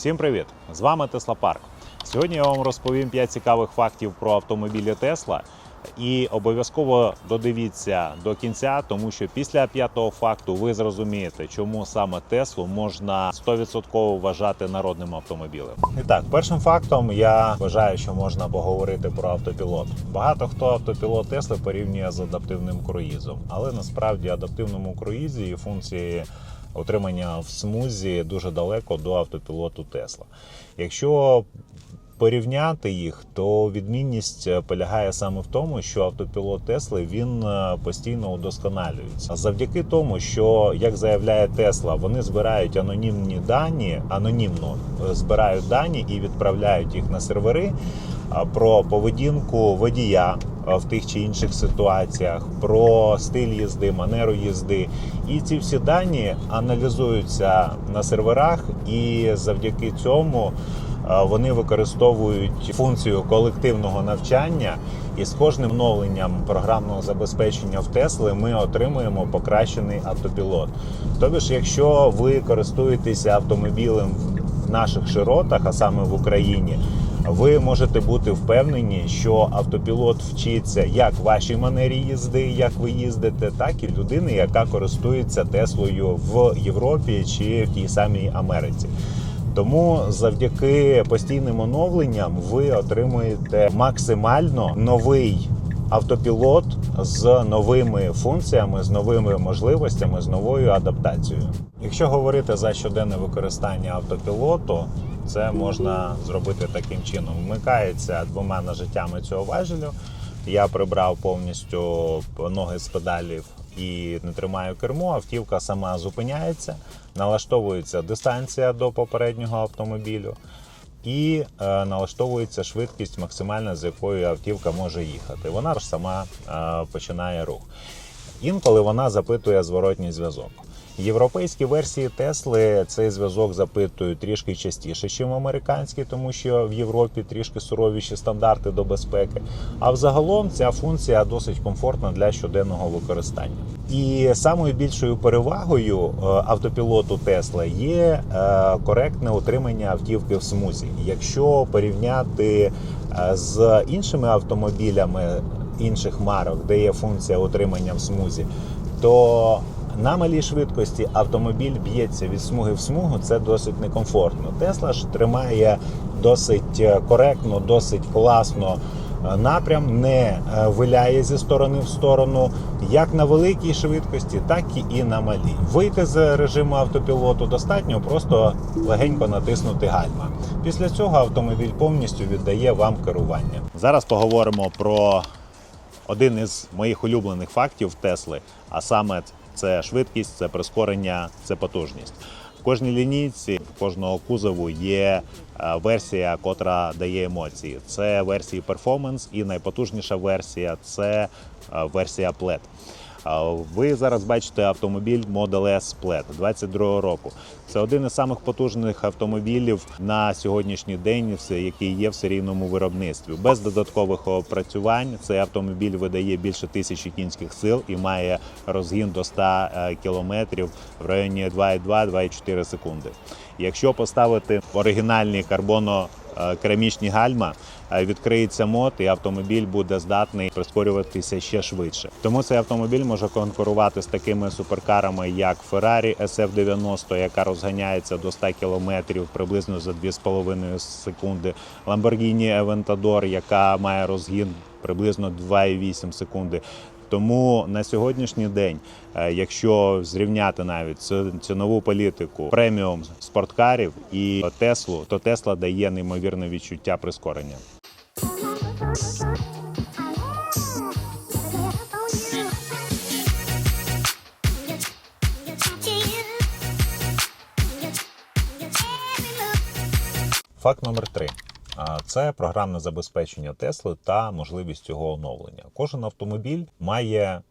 Всім привіт! З вами Тесла Парк. Сьогодні я вам розповім 5 цікавих фактів про автомобілі Тесла. І обов'язково додивіться до кінця, тому що після п'ятого факту ви зрозумієте, чому саме Теслу можна 100% вважати народним автомобілем. І так, першим фактом я вважаю, що можна поговорити про автопілот. Багато хто автопілот Тесли порівнює з адаптивним круїзом, але насправді адаптивному круїзі і функції отримання в смузі дуже далеко до автопілоту Тесла. Якщо порівняти їх, то відмінність е, полягає саме в тому, що автопілот Тесли він е, постійно удосконалюється. Завдяки тому, що як заявляє Тесла, вони збирають анонімні дані, анонімно е, збирають дані і відправляють їх на сервери про поведінку водія в тих чи інших ситуаціях, про стиль їзди, манеру їзди. І ці всі дані аналізуються на серверах, і завдяки цьому вони використовують функцію колективного навчання. І з кожним оновленням програмного забезпечення в Тесли ми отримуємо покращений автопілот. Тобто, якщо ви користуєтеся автомобілем в наших широтах, а саме в Україні, ви можете бути впевнені, що автопілот вчиться як вашій манері їзди, як ви їздите, так і людини, яка користується Теслою в Європі чи в тій самій Америці. Тому завдяки постійним оновленням ви отримуєте максимально новий автопілот з новими функціями, з новими можливостями, з новою адаптацією. Якщо говорити за щоденне використання автопілоту, це можна зробити таким чином. Вмикається двома нажиттями цього важелю. Я прибрав повністю ноги з педалів і не тримаю кермо, автівка сама зупиняється, налаштовується дистанція до попереднього автомобілю і е, налаштовується швидкість максимальна, з якою автівка може їхати. Вона ж сама е, починає рух. Інколи вона запитує зворотній зв'язок. Європейські версії Тесли цей зв'язок запитують трішки частіше, ніж американські, тому що в Європі трішки суровіші стандарти до безпеки. А взагалом ця функція досить комфортна для щоденного використання. І самою більшою перевагою е, автопілоту Тесла є е, коректне утримання автівки в смузі. Якщо порівняти е, з іншими автомобілями інших марок, де є функція утримання в смузі, то на малій швидкості автомобіль б'ється від смуги в смугу, це досить некомфортно. Тесла ж тримає досить коректно, досить класно напрям, не е, виляє зі сторони в сторону, як на великій швидкості, так і на малій. Вийти з режиму автопілоту достатньо, просто легенько натиснути гальма. Після цього автомобіль повністю віддає вам керування. Зараз поговоримо про один із моїх улюблених фактів Тесли, а саме це швидкість, це прискорення, це потужність. Кожній лінійці кожного кузову є е, версія, котра дає емоції. Це версії перформанс і найпотужніша версія це е, версія Plaid. Ви зараз бачите автомобіль Model S Plaid 22 року. Це один із самих потужних автомобілів на сьогоднішній день, який є в серійному виробництві. Без додаткових опрацювань цей автомобіль видає більше тисячі кінських сил і має розгін до 100 е, кілометрів в районі 2,2-2,4 секунди. Якщо поставити оригінальні карбоно керамічні гальма, е, відкриється мод, і автомобіль буде здатний прискорюватися ще швидше. Тому цей автомобіль може конкурувати з такими суперкарами, як Ferrari SF90, яка розганяється до 100 км приблизно за 2,5 секунди, Lamborghini Aventador, яка має розгін приблизно 2,8 секунди. Тому на сьогоднішній день, е, якщо зрівняти навіть цінову політику преміум спорткарів і Теслу, то Тесла дає неймовірне відчуття прискорення. Факт номер три. Це програмне забезпечення Тесли та можливість його оновлення. Кожен автомобіль має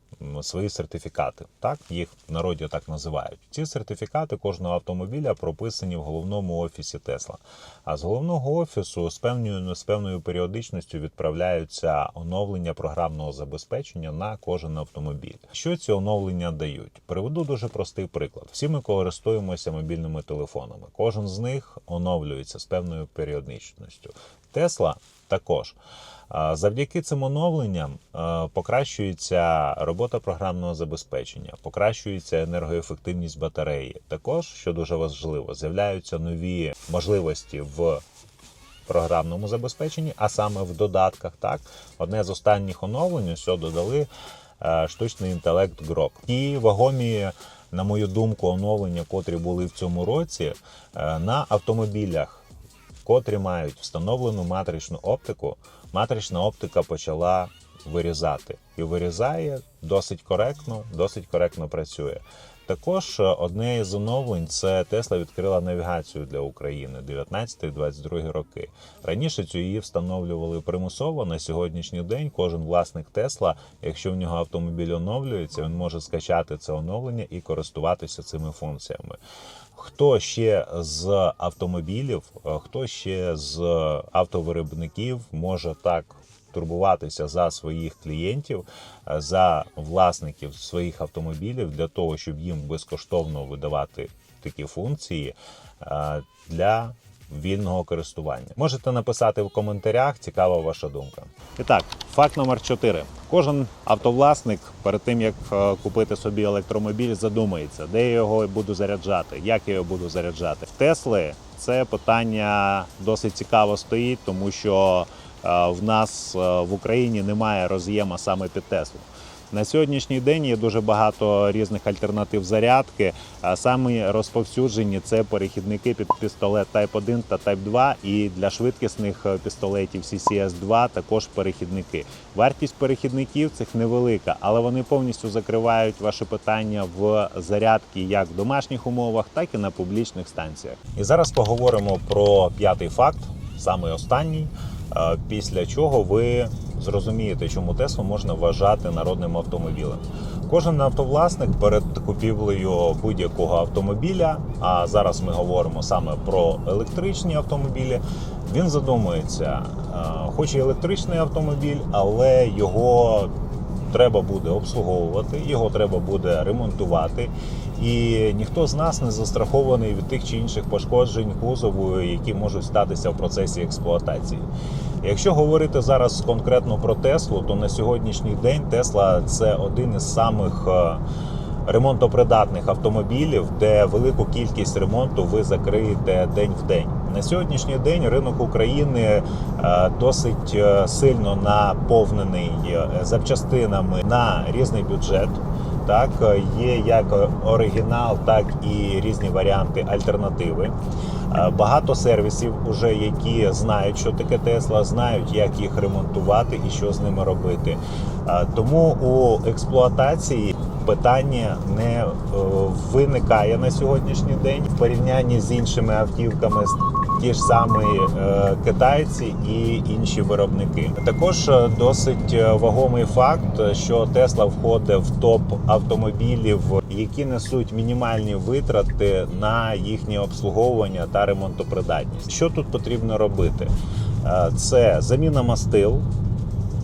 свої сертифікати. Так їх в народі так називають. Ці сертифікати кожного автомобіля прописані в головному офісі Тесла. А з головного офісу з певною з певною періодичністю відправляються оновлення програмного забезпечення на кожен автомобіль. Що ці оновлення дають? Приведу дуже простий приклад. Всі ми користуємося мобільними телефонами. Кожен з них оновлюється з певною періодичністю. Тесла також. Завдяки цим оновленням покращується робота програмного забезпечення, покращується енергоефективність батареї. Також, що дуже важливо, з'являються нові можливості в програмному забезпеченні, а саме в додатках. Так, одне з останніх оновлень, що додали е, штучний інтелект Grok. І вагомі, на мою думку, оновлення, котрі були в цьому році е, на автомобілях, котрі мають встановлену матричну оптику. Матрична оптика почала вирізати і вирізає досить коректно, досить коректно працює. Також е, одне із оновлень це Тесла відкрила навігацію для України 19-22 роки. Раніше цю її встановлювали примусово. На сьогоднішній день кожен власник Тесла, якщо в нього автомобіль оновлюється, він може скачати це оновлення і користуватися цими функціями. Хто ще з автомобілів, е, хто ще з автовиробників може так турбуватися за своїх клієнтів, е, за власників своїх автомобілів для того, щоб їм безкоштовно видавати такі функції е, для вільного користування. Можете написати в коментарях, цікава ваша думка. І так, факт номер 4. Кожен автовласник перед тим як е, купити собі електромобіль, задумається, де я його буду заряджати, як я його буду заряджати. В Тесли це питання досить цікаво стоїть, тому що в нас е, в Україні немає роз'єма саме під Теслу. На сьогоднішній день є дуже багато різних альтернатив зарядки. А самі розповсюджені це перехідники під пістолет Type 1 та Type 2. І для швидкісних е, пістолетів CCS 2 також перехідники. Вартість перехідників цих невелика, але вони повністю закривають ваше питання в зарядці як в домашніх умовах, так і на публічних станціях. І зараз поговоримо про п'ятий факт, самий останній. Після чого ви зрозумієте, чому Теслу можна вважати народним автомобілем. Кожен автовласник перед купівлею будь-якого автомобіля, а зараз ми говоримо саме про електричні автомобілі. Він задумується, е, хоч і електричний автомобіль, але його треба буде обслуговувати, його треба буде ремонтувати. І ніхто з нас не застрахований від тих чи інших пошкоджень кузову, які можуть статися в процесі експлуатації. Якщо говорити зараз конкретно про Теслу, то на сьогоднішній день Тесла це один із самих е, ремонтопридатних автомобілів, де велику кількість ремонту ви закриєте день в день. На сьогоднішній день ринок України е, досить е, сильно наповнений е, запчастинами на різний бюджет. Так, є як оригінал, так і різні варіанти альтернативи. Багато сервісів, уже які знають, що таке Тесла, знають, як їх ремонтувати і що з ними робити. Тому у експлуатації питання не виникає на сьогоднішній день в порівнянні з іншими автівками. Ті ж самі е, китайці і інші виробники. Також е, досить е, вагомий факт, що Тесла входить в топ автомобілів, які несуть мінімальні витрати на їхнє обслуговування та ремонтопридатність. Що тут потрібно робити? Це заміна мастил,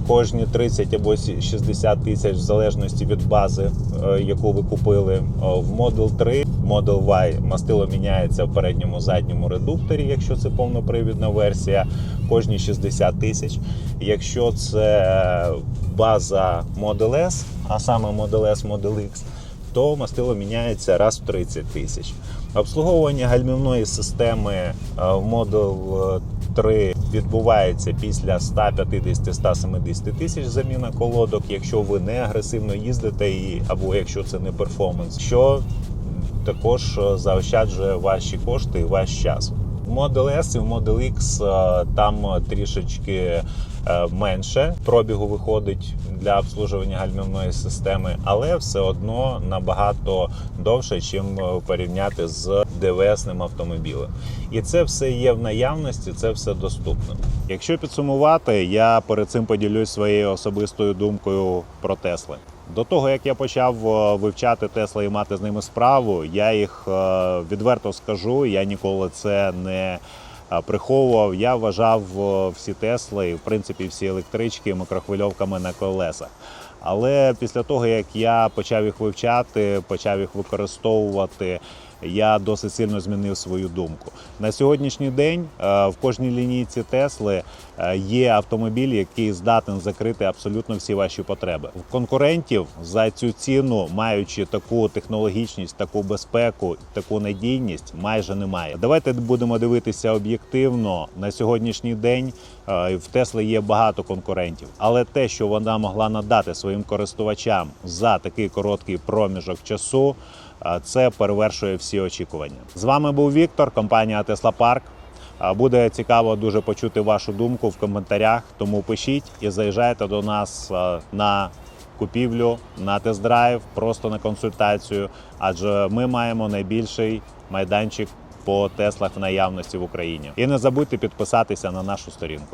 кожні 30 або 60 тисяч в залежності від бази, яку ви купили. В Model 3, Model Y мастило міняється в передньому задньому редукторі, якщо це повнопривідна версія, кожні 60 тисяч. Якщо це база Model S, а саме Model S, Model X, то мастило міняється раз в 30 тисяч. Обслуговування гальмівної системи е, в Model 3 відбувається після 150-170 тисяч заміна колодок, якщо ви не агресивно їздите, і- або якщо це не перформанс, що також е, заощаджує ваші кошти і ваш час. Model S і Model X е, там е, трішечки менше пробігу виходить для обслуговування гальмівної системи, але все одно набагато довше, чим порівняти з ДВСним автомобілем. І це все є в наявності, це все доступно. Якщо підсумувати, я перед цим поділюсь своєю особистою думкою про Тесли. До того як я почав е, вивчати Тесла і мати з ними справу, я їх е, відверто скажу. Я ніколи це не е, приховував. Я вважав всі Тесли, і в принципі всі електрички микрохвильовками на колесах. Але після того, як я почав їх вивчати, почав їх використовувати, я досить сильно змінив свою думку. На сьогоднішній день е, в кожній лінійці Тесли е, є автомобіль, який здатен закрити абсолютно всі ваші потреби. В конкурентів за цю ціну, маючи таку технологічність, таку безпеку, таку надійність, майже немає. Давайте будемо дивитися об'єктивно на сьогоднішній день. е, В Тесли є багато конкурентів, але те, що вона могла надати своїм користувачам за такий короткий проміжок часу, це перевершує всі очікування. З вами був Віктор, компанія Tesla Park. Буде цікаво дуже почути вашу думку в коментарях. Тому пишіть і заїжджайте до нас на купівлю, на тест-драйв, просто на консультацію. Адже ми маємо найбільший майданчик по Теслах в наявності в Україні. І не забудьте підписатися на нашу сторінку.